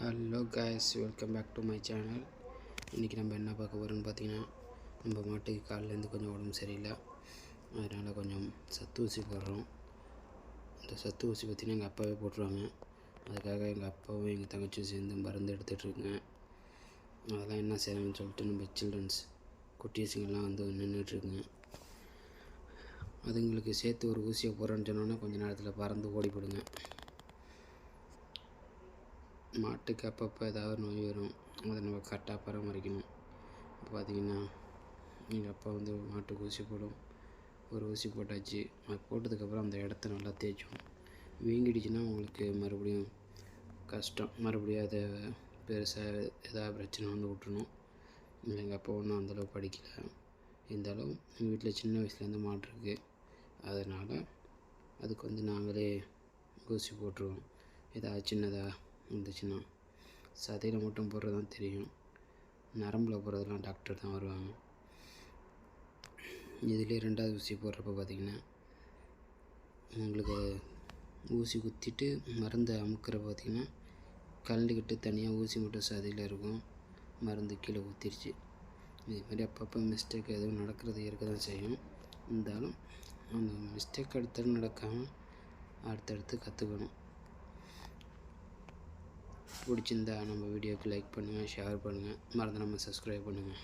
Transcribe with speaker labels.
Speaker 1: Hello guys welcome back to my channel இன்றைக்கி நம்ம என்ன பார்க்க போகிறோம்னு பார்த்தீங்கன்னா நம்ம மாட்டுக்கு காலிலேருந்து கொஞ்சம் உடம்பு சரியில்லை. அதனால் கொஞ்சம் சத்து ஊசி போடுறோம். இந்த சத்து ஊசி பார்த்திங்கன்னா எங்கள் அப்பாவே போட்டுருவாங்க. அதுக்காக எங்கள் அப்பாவும் எங்கள் தங்கச்சியும் சேர்ந்து மருந்து எடுத்துகிட்ருக்குங்க அதெல்லாம் என்ன செய்யணும்னு சொல்லிட்டு நம்ம சில்ட்ரன்ஸ் குட்டீஸுங்கெல்லாம் வந்து நின்றுட்டுருக்குங்க அதுங்களுக்கு சேர்த்து ஒரு ஊசியை போடுறேன்னு சொன்னோன்னே கொஞ்ச நேரத்தில் பறந்து ஓடிப்படுங்க மாட்டுக்கு அப்பப்போ ஏதாவது நோய் வரும் அதை நம்ம கரெக்டாக பராமரிக்கணும். இப்போ பார்த்திங்கன்னா எங்கள் அப்பா வந்து மாட்டுக்கு ஊசி போடும். ஒரு ஊசி போட்டாச்சு. அது போட்டதுக்கப்புறம் அந்த இடத்த நல்லா தேய்ச்சோம். வீங்கிடுச்சுன்னா உங்களுக்கு மறுபடியும் கஷ்டம். மறுபடியும் அதை பெருசாக ஏதாவது பிரச்சனை வந்து விட்டுணும் எங்கள் அப்பா ஒன்றும் அந்தளவு படிக்கல. இருந்தாலும் எங்கள் வீட்டில் சின்ன வயசுலேருந்து மாட்டு இருக்குது அதனால் அதுக்கு வந்து நாங்களே ஊசி போட்டுருவோம். ஏதாவது சின்னதாக இருந்துச்சுன்னா சதையில் மட்டும் போடுறது தான் தெரியும். நரம்பில் போடுறதெல்லாம் டாக்டர் தான் வருவாங்க. இதுலேயே ரெண்டாவது ஊசி போடுறப்ப பார்த்திங்கன்னா உங்களுக்கு ஊசி குத்திட்டு மருந்தை அமுக்கிறப்ப பார்த்திங்கன்னா கலந்துக்கிட்டு தனியாக ஊசி மட்டும் சதையில் இருக்கும். மருந்து கீழே ஊற்றிருச்சு இது மாதிரி அப்பப்போ மிஸ்டேக் எதுவும் நடக்கிறது இருக்க தான் செய்யும். இருந்தாலும் அந்த மிஸ்டேக் அடுத்தது நடக்காமல் அடுத்தடுத்து கற்றுக்கணும் பிடிச்சிருந்தா நம்ம வீடியோக்கு லைக் பண்ணுங்கள் ஷேர் பண்ணுங்கள் மறந்து நம்ம சப்ஸ்கிரைப் பண்ணுங்கள்